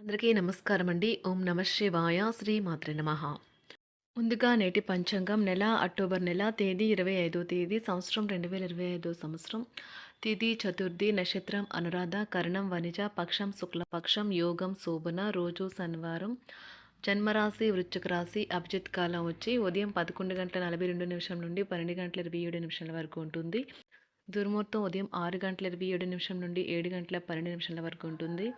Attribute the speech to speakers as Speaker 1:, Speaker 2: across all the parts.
Speaker 1: అందరికీ నమస్కారం అండి. ఓం నమ శివాయ. శ్రీ మాత్రే నమ. ముందుగా నేటి పంచాంగం నెల అక్టోబర్ నెల తేదీ ఇరవై ఐదో తేదీ సంవత్సరం రెండు వేల ఇరవై ఐదో సంవత్సరం. తిథి చతుర్థి నక్షత్రం అనురాధ కరణం వనిజ పక్షం శుక్లపక్షం యోగం శోభన రోజు శనివారం. జన్మరాశి వృశ్చిక రాశి అభిజిత్ కాలం వచ్చి ఉదయం పదకొండు గంటల నలభై రెండు నిమిషం నుండి పన్నెండు గంటల ఇరవై ఏడు నిమిషాల వరకు ఉంటుంది. దుర్ముహూర్తం ఉదయం ఆరు గంటల ఇరవై ఏడు నిమిషం నుండి ఏడు గంటల పన్నెండు నిమిషాల వరకు ఉంటుంది.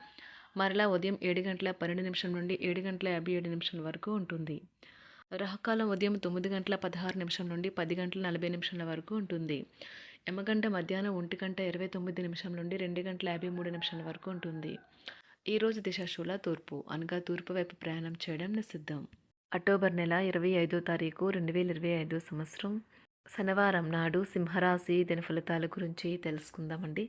Speaker 1: మరలా ఉదయం ఏడు గంటల పన్నెండు నిమిషం నుండి ఏడు గంటల యాభై ఏడు నిమిషాల వరకు ఉంటుంది. రాహుకాలం ఉదయం తొమ్మిది గంటల పదహారు నిమిషం నుండి పది గంటల నలభై నిమిషాల వరకు ఉంటుంది. యమగంట మధ్యాహ్నం ఒంటి గంట ఇరవై తొమ్మిది నిమిషం నుండి రెండు గంటల యాభై మూడు నిమిషాల వరకు ఉంటుంది. ఈరోజు దిశాశూల తూర్పు అనగా తూర్పు వైపు ప్రయాణం చేయడం నిషిద్ధం. అక్టోబర్ నెల ఇరవై ఐదో తారీఖు రెండు వేల ఇరవై ఐదో సంవత్సరం. శనివారం నాడు సింహరాశి దిన ఫలితాల గురించి తెలుసుకుందామండి.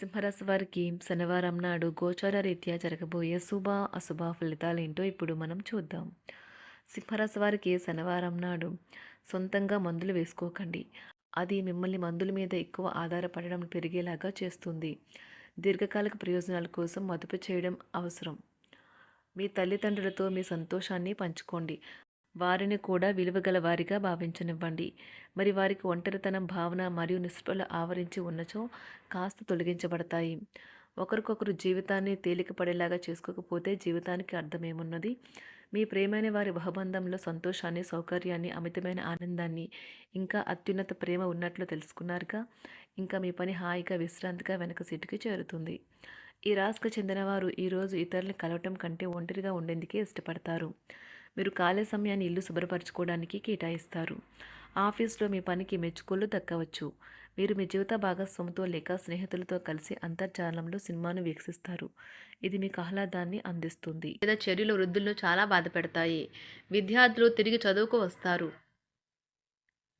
Speaker 1: సింహరాశి వారికి శనివారం నాడు గోచార రీత్యా జరగబోయే శుభ అశుభ ఫలితాలేంటో ఇప్పుడు మనం చూద్దాం. సింహరాశి వారికి శనివారం నాడు సొంతంగా మందులు వేసుకోకండి. అది మిమ్మల్ని మందుల మీద ఎక్కువ ఆధారపడడం పెరిగేలాగా చేస్తుంది. దీర్ఘకాలిక ప్రయోజనాల కోసం మదుపు చేయడం అవసరం. మీ తల్లిదండ్రులతో మీ సంతోషాన్ని పంచుకోండి. వారిని కూడా విలువగల వారిగా భావించనివ్వండి. మరి వారికి ఒంటరితనం భావన మరియు నిస్పృహలు ఆవరించి ఉన్నచో కాస్త తొలగించబడతాయి. ఒకరికొకరు జీవితాన్ని తేలికపడేలాగా చేసుకోకపోతే జీవితానికి అర్థమేమున్నది? మీ ప్రేమైన వారి బహుబంధంలో సంతోషాన్ని సౌకర్యాన్ని అమితమైన ఆనందాన్ని ఇంకా అత్యున్నత ప్రేమ ఉన్నట్లు తెలుసుకున్నారుగా? ఇంకా మీ పని హాయిగా విశ్రాంతిగా వెనక సీటుకి చేరుతుంది. ఈ రాశికి చెందినవారు ఈరోజు ఇతరులను కలవటం కంటే ఒంటరిగా ఉండేందుకే ఇష్టపడతారు. మీరు ఖాళీ సమయాన్ని ఇల్లు శుభ్రపరచుకోవడానికి కేటాయిస్తారు. ఆఫీస్లో మీ పనికి మెచ్చుకోలు దక్కవచ్చు. మీరు మీ జీవిత భాగస్వామితో లేక స్నేహితులతో కలిసి అంతర్జాలంలో సినిమాను వీక్షిస్తారు. ఇది మీకు ఆహ్లాదాన్ని అందిస్తుంది. లేదా చర్యలు వృద్ధులను చాలా బాధ పెడతాయి విద్యార్థులు తిరిగి చదువుకు వస్తారు.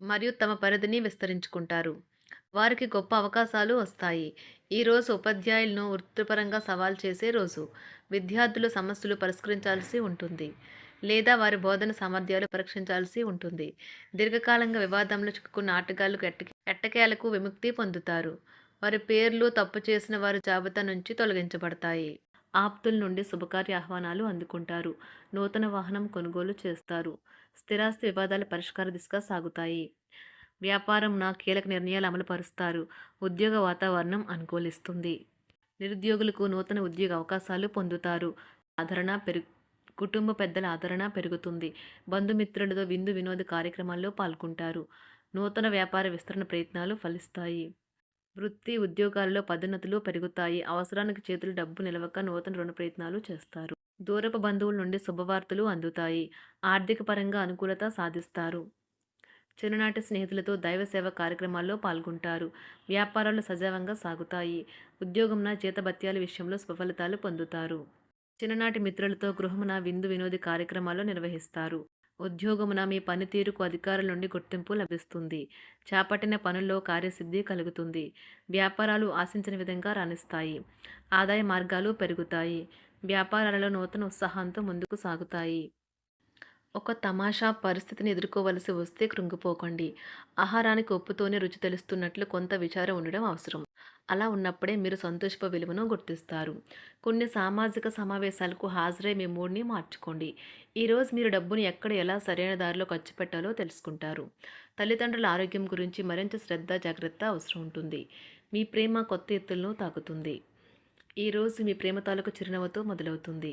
Speaker 1: మరియు తమ పరిధిని విస్తరించుకుంటారు. వారికి గొప్ప అవకాశాలు వస్తాయి. ఈరోజు ఉపాధ్యాయులను వృత్తిపరంగా సవాల్ చేసే రోజు. విద్యార్థులు సమస్యలు పరిష్కరించాల్సి ఉంటుంది. లేదా వారి బోధన సామర్థ్యాలు పరీక్షించాల్సి ఉంటుంది. దీర్ఘకాలంగా వివాదంలో చిక్కుకున్న ఆటగాళ్ళకు ఎట్ట ఎట్టకేలకు విముక్తి పొందుతారు. వారి పేర్లు తప్పు చేసిన వారి జాబితా నుంచి తొలగించబడతాయి. ఆప్తుల నుండి శుభకార్య ఆహ్వానాలు అందుకుంటారు. నూతన వాహనం కొనుగోలు చేస్తారు. స్థిరాస్తి వివాదాల పరిష్కార దిశగా సాగుతాయి. వ్యాపారం నా కీలక నిర్ణయాలు అమలు పరుస్తారు ఉద్యోగ వాతావరణం అనుకూలిస్తుంది. నిరుద్యోగులకు నూతన ఉద్యోగ అవకాశాలు పొందుతారు. ఆదరణ పెరుగు కుటుంబ పెద్దల ఆదరణ పెరుగుతుంది. బంధుమిత్రులతో విందు వినోద కార్యక్రమాల్లో పాల్గొంటారు. నూతన వ్యాపార విస్తరణ ప్రయత్నాలు ఫలిస్తాయి. వృత్తి ఉద్యోగాల్లో పదోన్నతులు పెరుగుతాయి. అవసరానికి చేతులు డబ్బు నిలవక నూతన రుణ ప్రయత్నాలు చేస్తారు. దూరపు బంధువుల నుండి శుభవార్తలు అందుతాయి. ఆర్థిక పరంగా అనుకూలత సాధిస్తారు. చిన్ననాటి స్నేహితులతో దైవ సేవ కార్యక్రమాల్లో పాల్గొంటారు. వ్యాపారాలు సజావంగా సాగుతాయి. ఉద్యోగంన జీతభత్యాల విషయంలో స్వఫలితాలు పొందుతారు. చిన్ననాటి మిత్రులతో గృహమున విందు వినోది కార్యక్రమాలు నిర్వహిస్తారు. ఉద్యోగమున మీ పనితీరుకు అధికారుల నుండి గుర్తింపు లభిస్తుంది. చేపట్టిన పనుల్లో కార్యసిద్ధి కలుగుతుంది. వ్యాపారాలు ఆశించిన విధంగా రాణిస్తాయి. ఆదాయ మార్గాలు పెరుగుతాయి. వ్యాపారాలలో నూతన ఉత్సాహంతో ముందుకు సాగుతాయి. ఒక తమాషా పరిస్థితిని ఎదుర్కోవలసి వస్తే కృంగిపోకండి. ఆహారానికి ఉప్పుతోనే రుచి తెలుస్తున్నట్లు కొంత విచారం ఉండడం అవసరం. అలా ఉన్నప్పుడే మీరు సంతోషప విలువను గుర్తిస్తారు. కొన్ని సామాజిక సమావేశాలకు హాజరై మీ మూడ్ని మార్చుకోండి. ఈరోజు మీరు డబ్బును ఎక్కడ ఎలా సరైన దారిలో ఖర్చు పెట్టాలో తెలుసుకుంటారు. తల్లిదండ్రుల ఆరోగ్యం గురించి మరింత శ్రద్ధ జాగ్రత్త అవసరం ఉంటుంది. మీ ప్రేమ కొత్త ఎత్తులను తాకుతుంది. ఈరోజు మీ ప్రేమ తాలూకు చిరునవ్వుతో మొదలవుతుంది.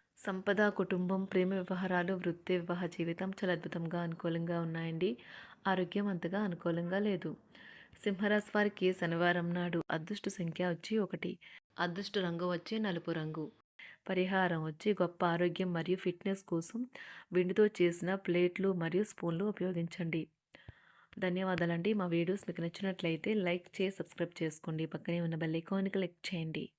Speaker 1: సంపద కుటుంబం ప్రేమ వ్యవహారాలు వృత్తి వివాహ జీవితం చాలా అద్భుతంగా అనుకూలంగా ఉన్నాయండి. ఆరోగ్యం అంతగా అనుకూలంగా లేదు. సింహరాశి వారికి శనివారం నాడు అదృష్ట సంఖ్య వచ్చి ఒకటి. అదృష్ట రంగు వచ్చి నలుపు రంగు. పరిహారం వచ్చి గొప్ప ఆరోగ్యం మరియు ఫిట్నెస్ కోసం వెండితో చేసిన ప్లేట్లు మరియు స్పూన్లు ఉపయోగించండి. ధన్యవాదాలండి. మా వీడియోస్ మీకు నచ్చినట్లయితే లైక్ చేసి సబ్స్క్రైబ్ చేసుకోండి. పక్కనే ఉన్న బెల్ ఐకాన్కి క్లిక్ చేయండి.